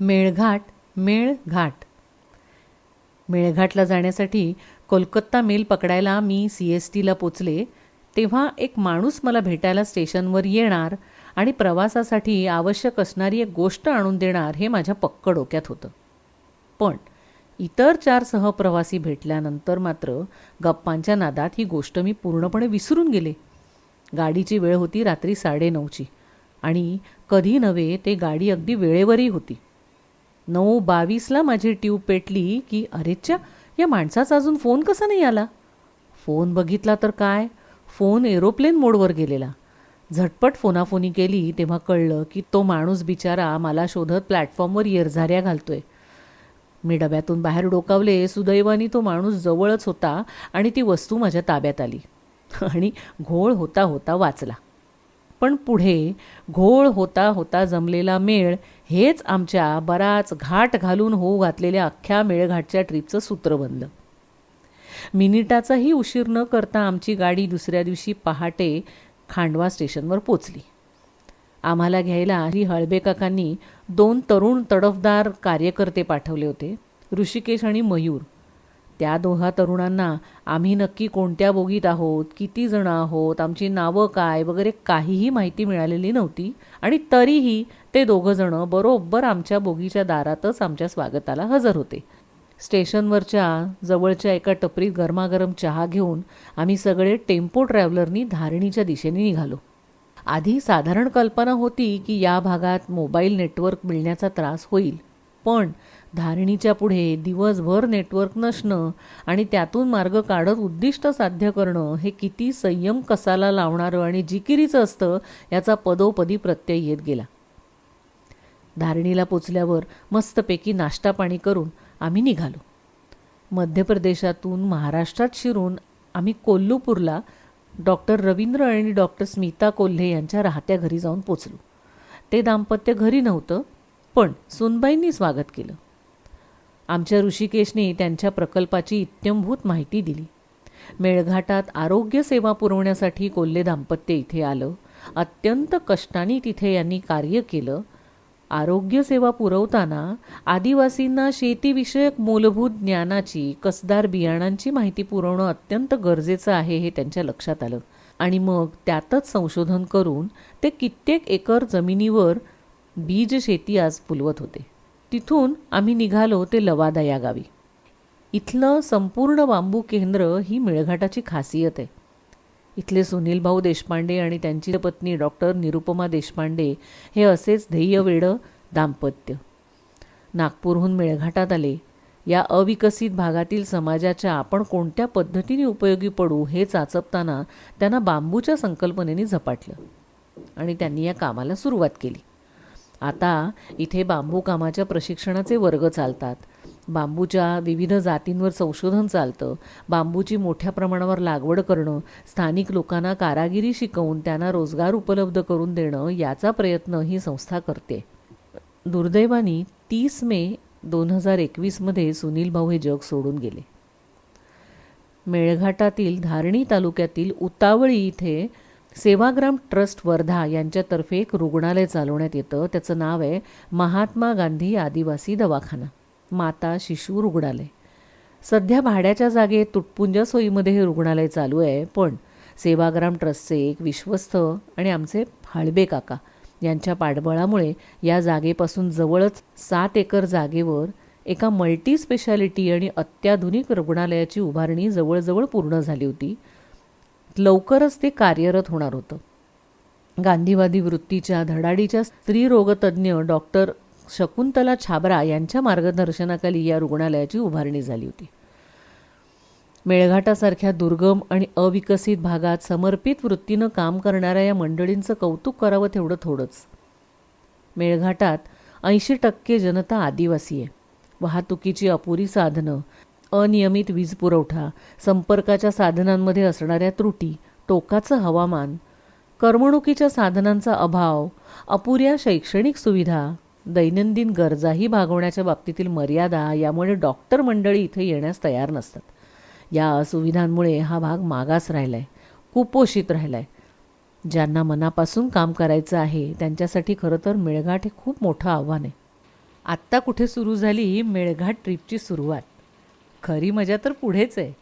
मेळघाट मेळघाट. मेळघाटला जाण्यासाठी कोलकाता मेल पकडायला मी C S टीला पोचले तेव्हा एक माणूस मला भेटायला स्टेशनवर येणार आणि प्रवासासाठी आवश्यक असणारी एक गोष्ट आणून देणार हे माझ्या पक्क डोक्यात होतं. पण इतर चार सहप्रवासी भेटल्यानंतर मात्र गप्पांच्या नादात ही गोष्ट मी पूर्णपणे विसरून गेले. गाडीची वेळ होती रात्री साडेनऊची आणि कधी नव्हे ते गाडी अगदी वेळेवरही होती. नऊ बावीसला माझी ट्यूब पेटली की अरेच्या या माणसाचा अजून फोन कसा नाही आला? फोन बघितला तर काय? फोन एरोप्लेन मोडवर गेलेला. झटपट फोनाफोनी केली तेव्हा कळलं की तो माणूस बिचारा मला शोधत प्लॅटफॉर्मवर येरझाऱ्या घालतोय. मी डब्यातून बाहेर डोकावले सुदैवाने तो माणूस जवळच होता आणि ती वस्तू माझ्या ताब्यात आली. आणि घोळ होता होता वाचला. पण पुढे घोळ होता होता जमलेला मेळ हेच आमच्या बराच घाट घालून होऊ घातलेल्या अख्ख्या मेळघाटच्या ट्रीपचं सूत्र बनलं मिनिटाचाही उशीर न करता आमची गाडी दुसऱ्या दिवशी पहाटे खांडवा स्टेशनवर पोचली. आम्हाला घ्यायला ही हळबे काकांनी दोन तरुण तडफदार कार्यकर्ते पाठवले होते ऋषिकेश आणि मयूर. त्या दोघा तरुणांना आम्ही नक्की कोणत्या बोगीत आहोत? किती जण आहोत? आमची नावं काय? वगैरे काहीही माहिती मिळालेली नव्हती. आणि तरीही ते दोघंजणं बरोबर आमच्या बोगीच्या दारातच आमच्या स्वागताला हजर होते. स्टेशनवरच्या जवळच्या एका टपरीत गरमागरम चहा घेऊन आम्ही सगळे टेम्पो ट्रॅव्हलरनी धारणीच्या दिशेने निघालो. आधी साधारण कल्पना होती की या भागात मोबाईल नेटवर्क मिळण्याचा त्रास होईल. पण धारणीच्या पुढे दिवसभर नेटवर्क नसणं आणि त्यातून मार्ग काढत उद्दिष्ट साध्य करणं हे किती संयम कसाला लावणारं आणि जिकिरीचं असतं याचा पदोपदी प्रत्यय येत गेला. धारणीला पोचल्यावर मस्तपैकी नाश्ता पाणी करून आम्ही निघालो. मध्य प्रदेशातून महाराष्ट्रात शिरून आम्ही कोल्लूपूरला डॉक्टर रवींद्र आणि डॉक्टर स्मिता कोल्हे यांच्या राहत्या घरी जाऊन पोचलो. ते दाम्पत्य घरी नव्हतं पण सुनबाईंनी स्वागत केलं. आमच्या ऋषिकेशने त्यांच्या प्रकल्पाची इत्यंभूत माहिती दिली. मेळघाटात आरोग्य सेवा पुरवण्यासाठी कोल्हे दाम्पत्य इथे आलं. अत्यंत कष्टाने तिथे यांनी कार्य केलं. आरोग्य सेवा पुरवताना आदिवासींना शेतीविषयक मूलभूत ज्ञानाची कसदार बियाणांची माहिती पुरवणं अत्यंत गरजेचं आहे हे त्यांच्या लक्षात आलं. आणि मग त्यातच संशोधन करून ते कित्येक एकर जमिनीवर बीज शेती आज फुलवत होते. तिथून आम्ही निघालो ते लवादा या गावी. इथलं संपूर्ण बांबू केंद्र ही मेळघाटाची खासियत आहे. इथले सुनील भाऊ देशपांडे आणि त्यांची पत्नी डॉक्टर निरुपमा देशपांडे हे असेच ध्येयवेडं दाम्पत्य. नागपूरहून मेळघाटात आले. या अविकसित भागातील समाजाच्या आपण कोणत्या पद्धतीने उपयोगी पडू हे चाचपताना त्यांना बांबूच्या संकल्पनेने झपाटलं आणि त्यांनी या कामाला सुरुवात केली. आता इथे बांबू कामाच्या प्रशिक्षणाचे वर्ग चालतात. बांबूच्या विविध जातींवर संशोधन चालतं. बांबूची मोठ्या प्रमाणावर लागवड करणं स्थानिक लोकांना कारागिरी शिकवून त्यांना रोजगार उपलब्ध करून देणं याचा प्रयत्न ही संस्था करते. दुर्दैवाने तीस मे दोन हजार एकवीसमध्ये सुनील भाऊ हे जग सोडून गेले. मेळघाटातील धारणी तालुक्यातील उतावळी इथे सेवाग्राम ट्रस्ट वर्धा यांच्यातर्फे एक रुग्णालय चालवण्यात येतं. त्याचं नाव आहे महात्मा गांधी आदिवासी दवाखाना. माता शिशु रुग्णालय. सध्या भाड्याच्या जागेत तुटपुंज सोयीमध्ये हे रुग्णालय चालू आहे पण सेवाग्राम ट्रस्टचे एक विश्वस्त आणि आमचे फाळबे काका यांच्या पाठबळामुळे या जागेपासून जवळच सात एकर जागेवर एका मल्टी स्पेशालिटी आणि अत्याधुनिक रुग्णालयाची उभारणी जवळजवळ पूर्ण झाली होती. लवकरच ते कार्यरत होणार होतं. गांधीवादी वृत्तीच्या धडाडीच्या स्त्रीरोगतज्ञ डॉक्टर शकुंतला छाबरा यांच्या मार्गदर्शनाखाली या रुग्णालयाची उभारणी झाली होती. मेळघाटासारख्या दुर्गम आणि अविकसित भागात समर्पित वृत्तीनं काम करणाऱ्या या मंडळींचं कौतुक करावं तेवढं थोडंच. मेळघाटात ऐंशी टक्के जनता आदिवासी आहे. वाहतुकीची अपुरी साधनं अनियमित वीज पुरवठा संपर्काच्या साधनांमध्ये असणाऱ्या त्रुटी टोकाचं हवामान करमणुकीच्या साधनांचा अभाव अपुऱ्या शैक्षणिक सुविधा दैनंदिन गरजाही भागवण्याच्या बाबतीतील मर्यादा यामुळे डॉक्टर मंडळी इथे येण्यास तयार नसतात. या असुविधांमुळे हा भाग मागास राहिला आहे कुपोषित राहिला आहे ज्यांना मनापासून काम करायचं आहे त्यांच्यासाठी खरं तर मेळघाट हे खूप मोठं आव्हान आहे. आत्ता कुठे सुरू झाली मेळघाट ट्रिपची सुरुवात? खरी मजा तर पुढेच आहे.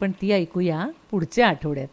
पण ती ऐकूया पुढच्या आठवड्यात.